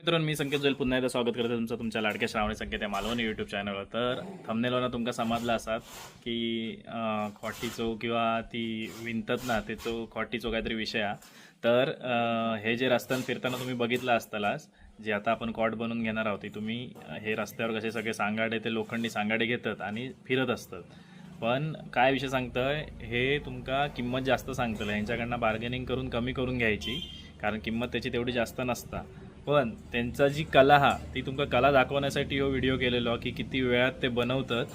मित्रांनो मी संकेत जोईल. पुन्हा एकदा स्वागत करतो तुमचं तुमच्या लाडक्या श्रावणी संकेत या मालवणी यूट्यूब चॅनलवर तर थंबनेलवर तुमका समजलं असात की अं, खोटीचो किंवा ती विणतात ना त्याचो खोटीचो काहीतरी विषय हा. तर हे जे रस्त्यानं फिरताना तुम्ही बघितलं असतालाच जे आता आपण कॉट बनवून घेणार आहोत तुम्ही हे रस्त्यावर कसे सगळे सांगाडे ते लोखंडी सांगाडे घेतात आणि फिरत असतात. पण काय विषय सांगतंय हे तुमका किंमत जास्त सांगतलं. ह्यांच्याकडनं बार्गेनिंग करून कमी करून घ्यायची कारण किंमत त्याची तेवढी जास्त नसता. पण त्यांचा जी कला हा ती तुमका कला दाखवण्यासाठी हो व्हिडिओ केलेलो की किती वेळात ते बनवतात.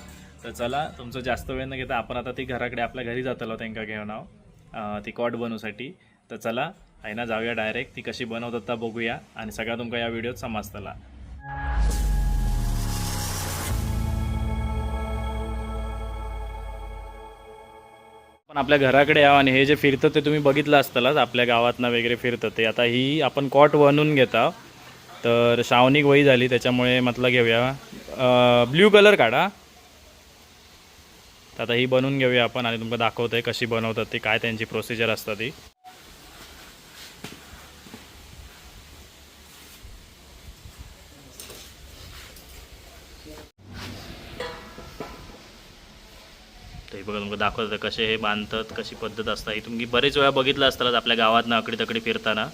तर चला तुमचं जास्त वेळ न घेता आपण आता ती घराकडे आपल्या घरी जातलो त्यांना घेऊन आहो ती कॉट बनवूसाठी. तर चला ना जाऊया डायरेक्ट ती कशी बनवतात ता बघूया. आणि सगळा तुमका या व्हिडिओत समजतला. पण आपल्या घराकडे यावं आणि हे जे फिरतं ते तुम्ही बघितलं असतालच आपल्या गावातनं वगैरे फिरतं ते. आता ही आपण कॉट बनवून घेता तर श्रावणिक वही झाली त्याच्यामुळे म्हटलं घेऊया. ब्ल्यू कलर काढा. तर आता ही बनवून घेऊया आपण आणि तुमका दाखवतोय कशी बनवतात ती काय त्यांची प्रोसिजर असतं ती. बघा तुमका दाखवतं कसे हे बांधतात कशी पद्धत असता ही तुम्ही बरेच वेळा बघितलं असताच आपल्या गावात ना अकडी तकडी फिरताना.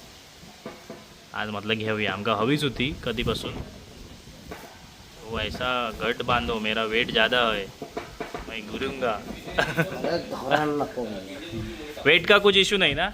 आज म्हटलं घेऊया. आमका हवीच होती कधीपासून. वो ऐसा घट बांधो मेरा वेट ज़्यादा है. मैं गिरूंगा. वेट का कुछ इशू नहीं ना?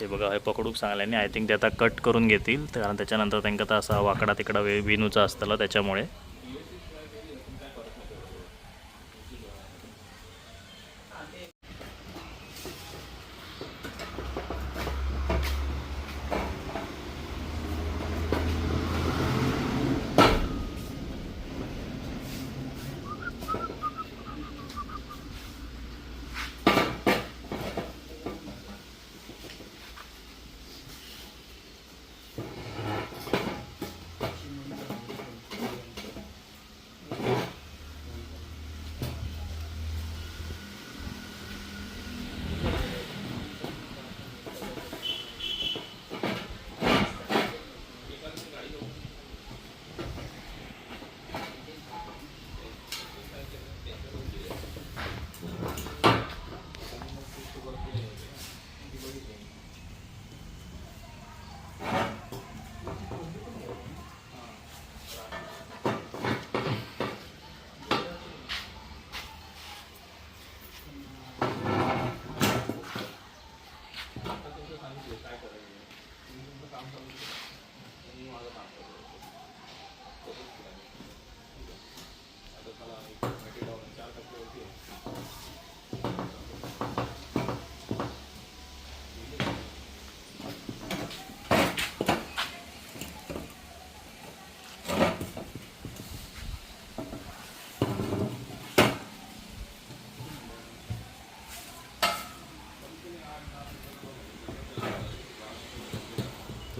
ते बघा हे पकडूक सांगल्याने आय थिंक ते आता कट करून घेतील. कारण त्याच्यानंतर त्यांना तर असा वाकडा तिकडा वे विनूचा असतला त्याच्यामुळे.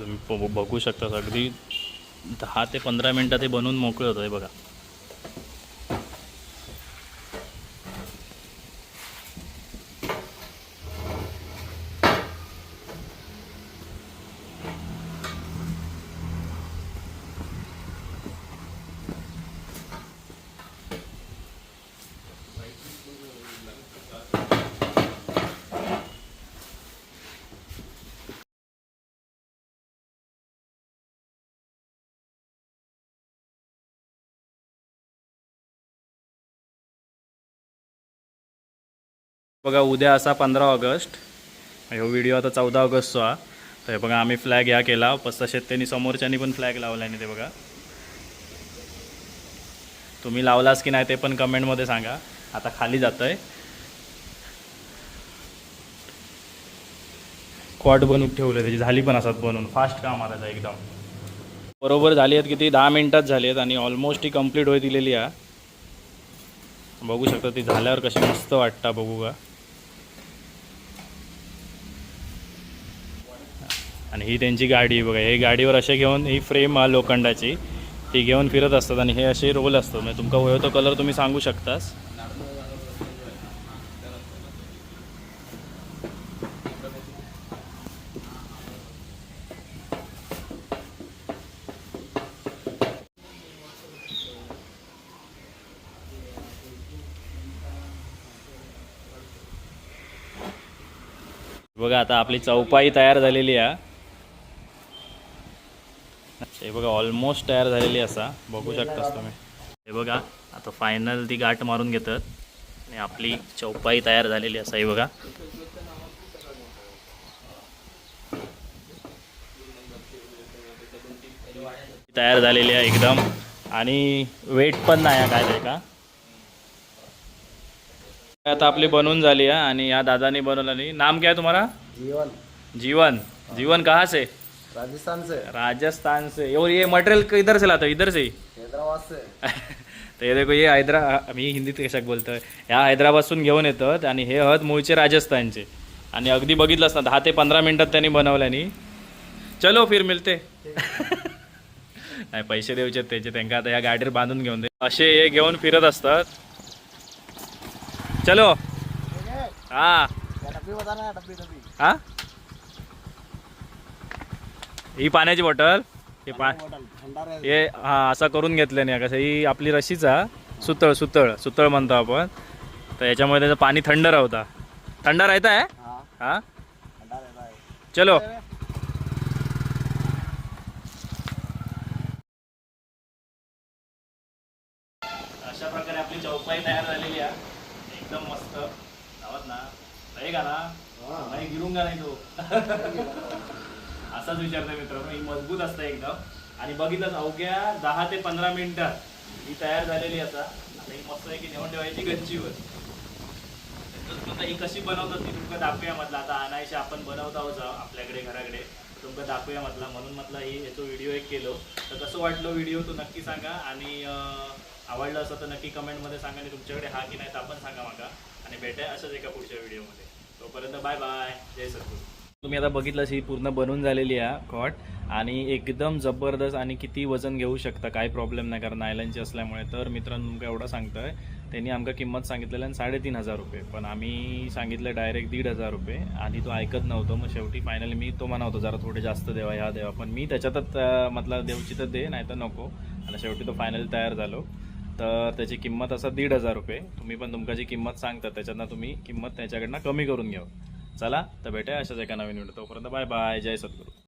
तुम्ही ब- बघू शकता अगदी दहा ते पंधरा मिनटात ते बनवून मोकळे होतं आहे बघा. बघा उद्या असा पंधरा ऑगस्ट. ह्यो व्हिडिओ आता चौदा ऑगस्टचो हा. तर बघा आम्ही फ्लॅग ह्या केला. पस तसेच त्यांनी समोरच्यांनी पण फ्लॅग लावला नाही ते बघा. तुम्ही लावलास की नाही ते पण कमेंटमध्ये सांगा. आता खाली जातंय. क्वाट बनवून ठेवलं त्याची झाली पण असतात बनवून. फास्ट काम आता एकदम. बरोबर झाली आहेत किती? दहा मिनटात झाली आहेत आणि ऑलमोस्ट ती कंप्लीट होई दिलेली आहे. बघू शकता ती झाल्यावर कशी मस्त वाटतं बघू का आणि ही त्यांची गाडी बघा. हे गाडीवर असे घेऊन ही फ्रेम आहे लोखंडाची. ती घेऊन फिरत असतात आणि हे असे रोल असतात. म्हणजे तुमका वयो तो कलर तुम्ही सांगू शकतास. बघा आता आपली चौपाई तयार झालेली आहे. हे बघा ऑलमोस्ट तयार झालेली असा. बघू शकतास तुम्ही. हे बघा आता फायनल ती गाठ मारून घेतात. आणि आपली चौपाई तयार झालेली असा हे बघा. तयार झालेली आहे एकदम. आणि वेट पण नाही काय ते का? आता आपली बनवून झाली आहे आणि या दादानी बनवली नाम क्या तुम्हारा जीवन. जीवन. जीवन कहाँ से राजस्थान से राजस्थान से और ये मटेरियल किधर से लाता हो इधर से ही. हैदराबाद से तर हे देखो हे हैदरा मी हिंदीत कशाक बोलतोय? ह्या हैदराबादसून घेऊन येतात आणि हे हत मूळचे राजस्थानचे. आणि अगदी बघितलंच ना दहा ते पंधरा मिनिटात त्यांनी बनवल्यानी चलो फिर मिळते नाही पैसे द्यायचे त्याचे. त्यांना आता या गाडीवर बांधून घेऊन दे. असे हे घेऊन फिरत असतात. चलो. हा हा? ही पाण्याची बॉटल. हे पा हे हा असा करून घेतल्याने कसं ही आपली रशीचा सुतळ सुतळ सुतळ म्हणतो आपण. तर याच्यामुळे त्याचं पाणी थंड राहता. थंड राहता आहे हाँ चलो. अशा प्रकारे आपली चौपाई तयार झालेली आहे. एकदम मस्त. लावत ना. नाही का ना नाही गिरून का नाही तो असाच विचारतोय मित्रांनो. ही मजबूत असतं एकदम. आणि बघितलं अवघ्या दहा ते पंधरा मिनिटात ही तयार झालेली असा आता. ही मस्त आहे की नेऊन ठेवायची गच्चीवर. त्याच्यात ही कशी बनवतात ती तुमका दाखवूया म्हटलं. आता आणायची आपण बनवत आहोत आपल्याकडे घराकडे. तुमका दाखवूया म्हटलं. म्हणून म्हटलं ही याचा व्हिडिओ एक केलो. तर कसं वाटलं व्हिडिओ तो नक्की सांगा. आणि आवडलं असं तर नक्की कमेंटमध्ये सांगा आणि तुमच्याकडे हा की नाही तर आपण सांगा मागा आणि भेटाय असंच एका पुढच्या व्हिडिओमध्ये तोपर्यंत बाय बाय जय सद्गुरू. तुम्ही आता बघितलं ही पूर्ण बनून झालेली आहे कॉट. आणि एकदम जबरदस्त आणि किती वजन घेऊ शकता काही प्रॉब्लेम नाही कारण नायलनची असल्यामुळे. तर मित्रांनो तुमका एवढं सांगतोय त्यांनी आमका किंमत सांगितलेलं आहे साडेतीन हजार रुपये. पण आम्ही सांगितलं डायरेक्ट दीड हजार रुपये. आणि तो ऐकत नव्हतो मग शेवटी फायनली मी तो म्हणा होतो जरा थोडे जास्त देवा ह्या देवा. पण मी त्याच्यातच मतलब म्हटलं देऊची तर दे नाही तर नको. आणि शेवटी तो फायनल तयार झालो. तर त्याची किंमत असा दीड हजार रुपये. तुम्ही पण तुमका जी किंमत सांगता त्याच्यातनं तुम्ही किंमत त्याच्याकडनं कमी करून घ्या. चला तर भेटूया अशाच एका नवीन व्हिडिओ तोपर्यंत बाय बाय जय सद्गुरू.